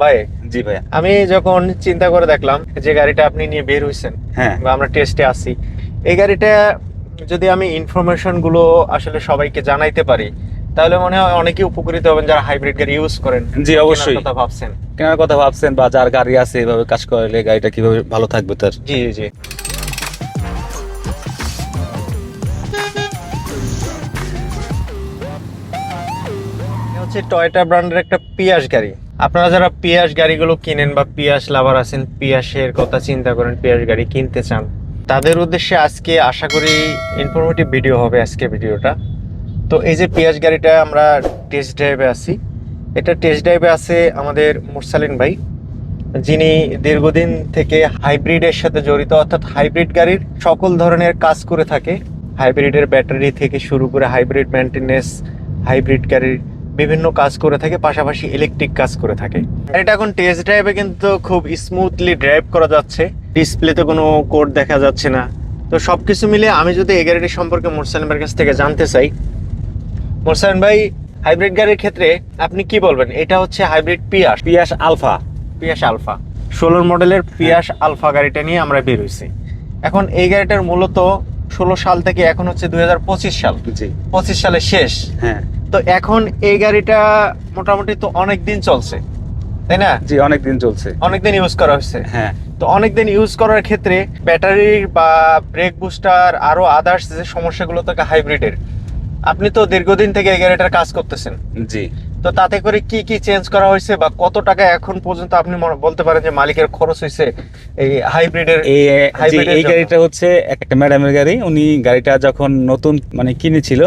ভাই জি ভাইয়া। আমি যখন চিন্তা করে দেখলাম যে গাড়িটা আপনি নিয়ে বের হইছেন হ্যাঁ। বা আমরা টেস্টে আসি এই গাড়িটা যদি আমি ইনফরমেশনগুলো আসলে সবাইকে জানাইতে পারি তাহলে মনে হয় অনেকেই উপকৃত হবেন যারা হাইব্রিড গাড়ি ইউজ করেন। জি অবশ্যই। কথা ভাবছেন। কেনার কথা ভাবছেন বা যার গাড়ি আছে এভাবে কাজ করলে গাড়িটা কীভাবে ভালো থাকবে তার? জি জি হচ্ছে টয়টা ব্র্যান্ডের একটা পিয়াস গাড়ি। আপনারা যারা পিয়াস গাড়িগুলো কিনেন বা পিয়াস লাভার আছেন, পিয়াসের কথা চিন্তা করেন, পিয়াস গাড়ি কিনতে চান, তাদের উদ্দেশ্যে আজকে আশা করি ইনফরমেটিভ ভিডিও হবে আজকে ভিডিওটা। তো এই যে পিয়াস গাড়িটা আমরা টেস্ট ড্রাইভে আছি। এটা টেস্ট ড্রাইভে আছে আমাদের মুরসালিন ভাই। যিনি দীর্ঘদিন থেকে হাইব্রিডের সাথে জড়িত, অর্থাৎ হাইব্রিড গাড়ির সকল ধরনের কাজ করে থাকে। হাইব্রিডের ব্যাটারি থেকে শুরু করে হাইব্রিড মেনটেনেন্স হাইব্রিড গাড়ির বিভিন্ন কাজ করে থাকে পাশাপাশি ইলেকট্রিক কাজ করে থাকে। এটা এখন টেস্ট ড্রাইভে কিন্তু খুব স্মুথলি ড্রাইভ করা যাচ্ছে। ডিসপ্লেতে কোনো কোড দেখা যাচ্ছে না। তো সব কিছু মিলে আমি যদি এই গাড়িটি সম্পর্কে মোরসালিন ভাইয়ের কাছ থেকে জানতে চাই মোরসালিন ভাই হাইব্রিড গাড়ির ক্ষেত্রে আপনি কি বলবেন? এটা হচ্ছে hybrid Prius Prius Alpha Prius Alpha ষোলোর মডেলের পিয়াস আলফা গাড়িটা নিয়ে আমরা বের হইছি এখন এই গাড়িটার মূলত ষোলো সাল থেকে এখন হচ্ছে দুই হাজার পঁচিশ সাল। পঁচিশ সালে শেষ। হ্যাঁ। তো এখন এই গাড়িটা মোটামুটি তো অনেক দিন চলছে তাই না? জি অনেক দিন চলছে। অনেক দিন ইউজ করা হচ্ছে হ্যাঁ। তো অনেক দিন ইউজ করার ক্ষেত্রে ব্যাটারি বা ব্রেক বুস্টার আরও আদার্স যে সমস্যাগুলো থাকে হাইব্রিডের আপনি তো দীর্ঘদিন থেকে এই গাড়িটার কাজ করতেছেন। জি। তো তাতে করে কি কি চেঞ্জ করা হয়েছে বা কত টাকা এখন পর্যন্ত আপনি বলতে পারেন যে মালিকের খরচ হয়েছে এই হাইব্রিডের এই গাড়িটা হচ্ছে একটা ম্যাডামের গাড়ি। উনি গাড়িটা যখন নতুন মানে কিনেছিল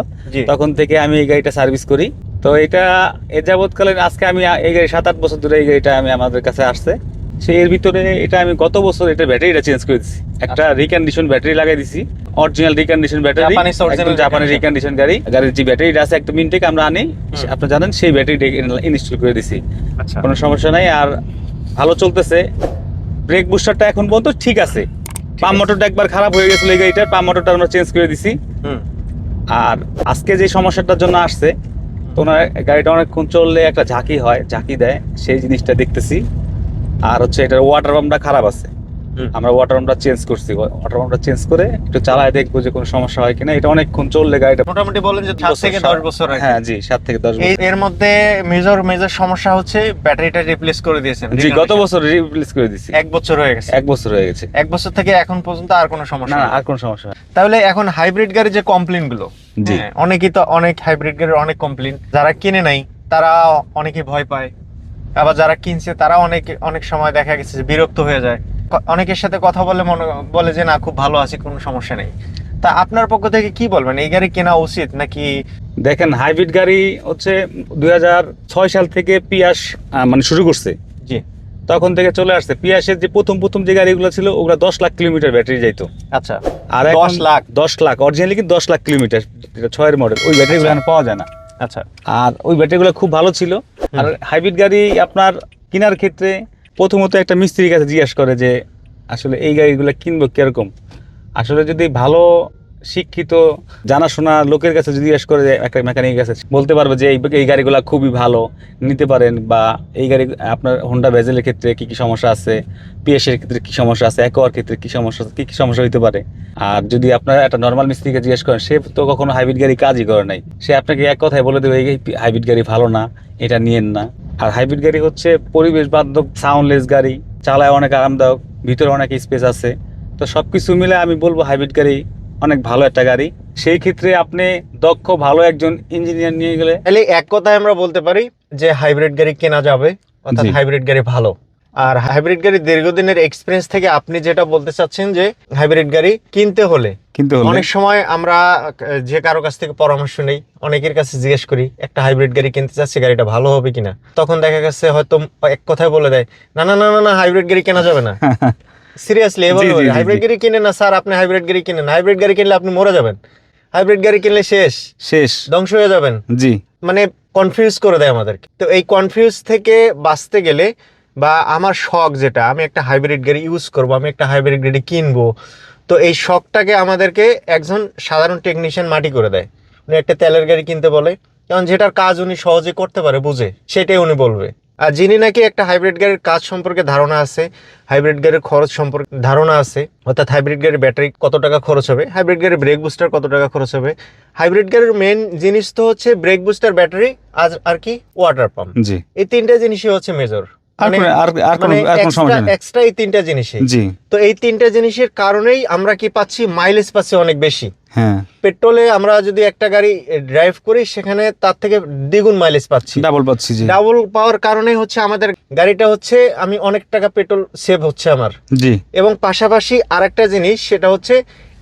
তখন থেকে আমি এই গাড়িটা সার্ভিস করি। তো এটা এ যাবৎকালীন আজকে আমি এই গাড়ি সাত আট বছর ধরে এই গাড়িটা আমি আমাদের কাছে আসছে। সে এর ভিতরে এটা আমি গত বছর এটা ব্যাটারিটা চেঞ্জ করে দিছি। একটা রিকন্ডিশন ব্যাটারি লাগাই দিছি। Original recondition battery Japanese original একদম জাপানি রিকন্ডিশন গাড়ি। গাড়ির যে ব্যাটারিটা আছে একদম ইনটেক আমরা আনি। আপনি জানেন সেই ব্যাটারিটা ইনস্টল করে দিছি। আচ্ছা। কোনো সমস্যা নাই। আর ভালো চলতেছে। ব্রেক বুস্টারটা এখন পর্যন্ত ঠিক আছে। পাম্প মোটরটা একবার খারাপ হয়ে গেছিল এই গাড়িটার। পাম্প মোটরটা আমরা চেঞ্জ করে দিছি। হুম। আর আজকে যে সমস্যাটার জন্য আসছে তো ওনার গাড়িটা অনেকক্ষণ চললে একটা ঝাঁকি হয় ঝাঁকি দেয়। সেই জিনিসটা দেখতেছি। আর হচ্ছে এটার ওয়াটার পাম্পটা খারাপ আছে। আমরা ওয়াটার পাম্পটা চেঞ্জ করছি। ওয়াটার পাম্পটা চেঞ্জ করে একটু চালায় দেখব যে কোনো সমস্যা হয় কিনা। এটা অনেকক্ষণ চললে গাড়িটা মোটামুটি বলেন যে সাত থেকে দশ বছর আগে হ্যাঁ জি সাত থেকে দশ এই বছর। এর মধ্যে মেজর মেজর সমস্যা হচ্ছে ব্যাটারিটা রিপ্লেস করে দিয়েছেন। জি গত বছর রিপ্লেস করে দিছি এক বছর হয়ে গেছে। এক বছর হয়ে গেছে। এক বছর থেকে এখন পর্যন্ত আর কোনো সমস্যা না আর কোনো সমস্যা তাহলে এখন হাইব্রিড গাড়ির যে কমপ্লেনগুলো। হ্যাঁ, অনেকেই তো অনেক হাইব্রিড গাড়ির অনেক কমপ্লেন যারা কিনে নাই তারা অনেকে ভয় পায়। আবার যারা কিনছে তারা অনেক অনেক সময় দেখা গেছে যে বিরক্ত হয়ে যায়। অনেকের সাথে কথা বলে মনে বলে যে না খুব ভালো আছে কোনো সমস্যা নেই। তা আপনার পক্ষ থেকে কি বলবেন? এই গাড়ি কেনা উচিত নাকি দেখেন হাইব্রিড গাড়ি হচ্ছে দুই হাজার ছয় সাল থেকে পিয়াস মানে শুরু করছে। জি। তখন থেকে চলে আসছে। পিয়াসের যে প্রথম প্রথম যে গাড়িগুলো ছিল ওগুলো দশ লাখ কিলোমিটার ব্যাটারি যাইতো। আচ্ছা। আর 10 লাখ? দশ লাখ অরিজিনালি কিন্তু দশ লাখ কিলোমিটার ছয়ের মডেল ওই ব্যাটারিগুলো পাওয়া যায় না। আচ্ছা। আর ওই ব্যাটারিগুলো খুব ভালো ছিল। আর হাইব্রিড গাড়ি আপনার কেনার ক্ষেত্রে প্রথমত একটা মিস্ত্রির কাছে জিজ্ঞাসা করে যে আসলে এই গাড়িগুলো কিনবো কীরকম? আসলে যদি ভালো শিক্ষিত, জানাশোনা, লোকের কাছে যদি জিজ্ঞেস করে একটা মেকানিকের কাছে বলতে পারবে যে এই এই গাড়িগুলো খুবই ভালো, নিতে পারেন বা এই গাড়ি, আপনার হোন্ডা ভেজেলের ক্ষেত্রে কি কি সমস্যা আছে? পিএসের ক্ষেত্রে কি সমস্যা আছে? একোয়ার ক্ষেত্রে কি সমস্যা আছে? কী কী সমস্যা হতে পারে? আর যদি আপনার একটা নর্মাল মিস্ত্রিকে জিজ্ঞেস করেন, সে তো কখনো হাইব্রিড গাড়ি কাজই করে নাই। সে আপনাকে এক কথায় বলে দেবে, এই হাইব্রিড গাড়ি ভালো না, এটা নিয়েন না। আর হাইব্রিড গাড়ি হচ্ছে পরিবেশ বান্ধব সাউন্ডলেস গাড়ি, চালায় অনেক আরামদায়ক, ভিতরে অনেক স্পেস আছে। তো সব কিছু মিলে আমি বলব হাইব্রিড গাড়ি অনেক ভালো একটা গাড়ি। সেই ক্ষেত্রে আপনি দক্ষ ভালো একজন ইঞ্জিনিয়ার নিয়ে গেলে তাহলে এক কথায় আমরা বলতে পারি যে হাইব্রিড গাড়ি কেনা যাবে অর্থাৎ হাইব্রিড গাড়ি ভালো। আর হাইব্রিড গাড়ি দীর্ঘদিনের এক্সপিরিয়েন্স থেকে আপনি যেটা বলতে চাচ্ছেন যে হাইব্রিড গাড়ি কিনতে হলে কিন্তু অনেক সময় আমরা যে কারও কাছ থেকে পরামর্শ নেই অনেকের কাছে জিজ্ঞেস করি একটা হাইব্রিড গাড়ি কিনতে চাচ্ছি গাড়িটা ভালো হবে কিনা? তখন দেখা গেছে হয়তো এক কথায় বলে দেয় না না না না না হাইব্রিড গাড়ি কেনা যাবে না। সিরিয়াসলি এবার হাইব্রিড গাড়ি কিনে না স্যার আপনি হাইব্রিড গাড়ি কিনেন? হাইব্রিড গাড়ি কিনলে আপনি মরে যাবেন। হাইব্রিড গাড়ি কিনলে শেষ। শেষ। ধ্বংস হয়ে যাবেন। জি। মানে কনফিউজ করে দেয় আমাদেরকে। তো এই কনফিউজ থেকে বাঁচতে গেলে বা আমার শখ যেটা আমি একটা হাইব্রিড গাড়ি ইউজ করব আমি একটা হাইব্রিড গাড়ি কিনবো তো এই শখটাকে আমাদেরকে একজন সাধারণ টেকনিশিয়ান মাটি করে দেয়। উনি একটা তেলের গাড়ি কিনতে বলে। কারণ যেটার কাজ উনি সহজে করতে পারে বুঝে। সেটাই উনি বলবে। যিনি নাকি একটা হাইব্রিড গাড়ির কাজ সম্পর্কে ধারণা আছে হাইব্রিড গাড়ির খরচ সম্পর্কে ধারণা আছে অর্থাৎ হাইব্রিড গাড়ির ব্যাটারি কত টাকা খরচ হবে হাইব্রিড গাড়ির ব্রেক বুস্টার কত টাকা খরচ হবে হাইব্রিড গাড়ির মেন জিনিস তো হচ্ছে ব্রেক বুস্টার ব্যাটারি আর আর কি ওয়াটার পাম্প জি। এই তিনটা জিনিসই হচ্ছে মেজর আর কোনো- আর- আর কোনো- আর কোনো সমস্যা নেই। এক্সট্রা এই তিনটা জিনিসই। জি। তো এই তিনটা জিনিসের কারণেই আমরা কি পাচ্ছি মাইলেজ পাচ্ছি অনেক বেশি। হ্যাঁ। পেট্রোলে আমরা যদি একটা গাড়ি ড্রাইভ করি সেখানে তার থেকে দ্বিগুণ মাইলেজ পাচ্ছি। ডাবল পাচ্ছি জি। ডাবল পাওয়ার কারণে হচ্ছে আমাদের গাড়িটা হচ্ছে আমি অনেক টাকা পেট্রোল সেভ হচ্ছে আমার। জি। এবং পাশাপাশি আরেকটা জিনিস সেটা হচ্ছে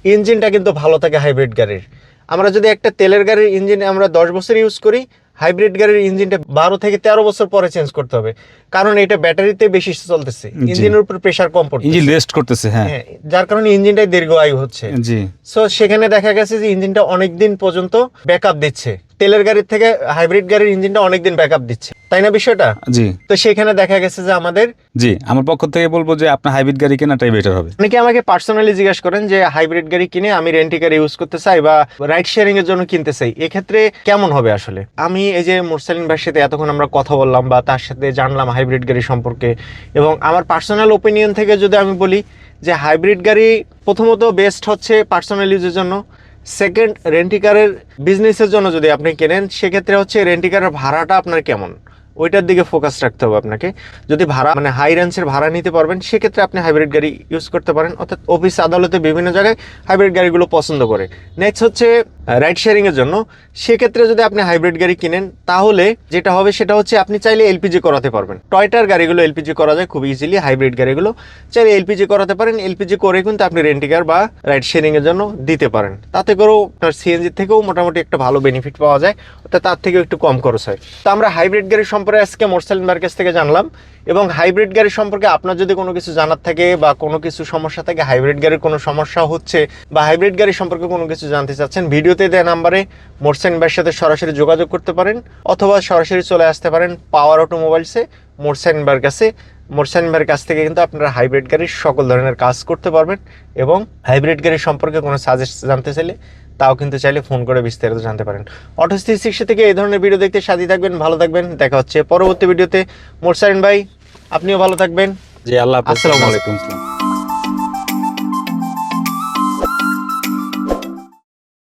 ইঞ্জিনটা কিন্তু ভালো থাকে হাইব্রিড গাড়ির। আমরা যদি একটা তেলের গাড়ির ইঞ্জিন আমরা দশ বছর ইউজ করি হাইব্রিড গাড়ির ইঞ্জিনটা বারো থেকে তেরো বছর পরে চেঞ্জ করতে হবে। কারণ এটা ব্যাটারিতে বেশি চলতেছে। ইঞ্জিনের উপর প্রেশার কম পড়ছে ইঞ্জিন রেস্ট করতেছে হ্যাঁ। হ্যাঁ যার কারণে ইঞ্জিনটাই দীর্ঘ আয়ু হচ্ছে। জি। সো সেখানে দেখা গেছে যে ইঞ্জিনটা অনেক দিন পর্যন্ত ব্যাকআপ দিচ্ছে। তেলের গাড়ির থেকে হাইব্রিড গাড়ির ইঞ্জিনটা অনেক দিন ব্যাকআপ দিচ্ছে। তাই না বিষয়টা? জি। তো সেখানে দেখা গেছে যে আমাদের জি আমার পক্ষ থেকে বলব যে আপনার হাইব্রিড গাড়ি কেনাটাই বেটার হবে। অনেকে আমাকে পার্সোনালি জিজ্ঞাসা করেন যে হাইব্রিড গাড়ি কিনে আমি রেন্টি গাড়ি ইউজ করতে চাই বা রাইড শেয়ারিং এর জন্য কিনতে চাই? এক্ষেত্রে কেমন হবে আসলে? আমি এই যে মোরসালিন ভাইয়ের সাথে এতক্ষণ আমরা কথা বললাম বা তার সাথে জানলাম হাইব্রিড গাড়ি সম্পর্কে এবং আমার পার্সোনাল ওপিনিয়ন থেকে যদি আমি বলি যে হাইব্রিড গাড়ি প্রথমত বেস্ট হচ্ছে পার্সোনাল ইউজের জন্য। সেকেন্ড রেন্টিকারের বিজনেসের জন্য যদি আপনি কেনেন সেক্ষেত্রে হচ্ছে রেন্টিকারের ভাড়াটা আপনার কেমন? ওইটার দিকে ফোকাস রাখতে হবে আপনাকে। যদি ভাড়া মানে হাই রেঞ্জের ভাড়া নিতে পারবেন, সেক্ষেত্রে আপনি হাইব্রিড গাড়ি ইউজ করতে পারেন। অর্থাৎ অফিস আদালতে বিভিন্ন জায়গায় হাইব্রিড গাড়িগুলো পছন্দ করে। নেক্সট হচ্ছে রাইড শেয়ারিংয়ের জন্য। সেক্ষেত্রে যদি আপনি হাইব্রিড গাড়ি কিনেন, তাহলে যেটা হবে সেটা হচ্ছে আপনি চাইলে এলপিজি করাতে পারবেন। টয়টার গাড়িগুলো এলপিজি করা যায়, খুব ইজিলি হাইব্রিড গাড়িগুলো। চাইলে এলপিজি করাতে পারেন। এলপিজি করে কিন্তু আপনি রেন্টিকার বা রাইড শেয়ারিংয়ের জন্য দিতে পারেন। তাতে করেও আপনার সিএনজি থেকেও মোটামুটি একটা ভালো বেনিফিট পাওয়া যায়, অর্থাৎ তার থেকেও একটু কম খরচ হয়। তো আমরা হাইব্রিড গাড়ি সম্পর্কে আজকে মোরসালিন মার্কেট থেকে জানলাম। এবং হাইব্রিড গাড়ি সম্পর্কে আপনার যদি কোনো কিছু জানার থাকে বা কোনো কিছু সমস্যা থাকে, হাইব্রিড গাড়ির কোনো সমস্যা হচ্ছে বা হাইব্রিড গাড়ি সম্পর্কে কোনো কিছু জানতে চাচ্ছেন, ভিডিওতে দেওয়া নাম্বারে মোরসালিন ভাইয়ের সাথে সরাসরি যোগাযোগ করতে পারেন অথবা সরাসরি চলে আসতে পারেন পাওয়ার অটোমোবাইলসে মোরসালিন ভাইয়ের কাছে। মোরসালিন ভাইয়ের কাছ থেকে কিন্তু আপনারা হাইব্রিড গাড়ির সকল ধরনের কাজ করতে পারবেন এবং হাইব্রিড গাড়ি সম্পর্কে কোনো সাজেস্ট জানতে চাইলে তাও কিন্তু চাইলে ফোন করে বিস্তারিত জানতে পারেন অটো থ্রি সিক্সটি থেকে এই ধরনের ভিডিও দেখতে সাথে থাকবেন ভালো থাকবেন দেখা হচ্ছে পরবর্তী ভিডিওতে মোরসারিন ভাই আপনিও ভালো থাকবেন জি আল্লাহ। আসসালামু আলাইকুম।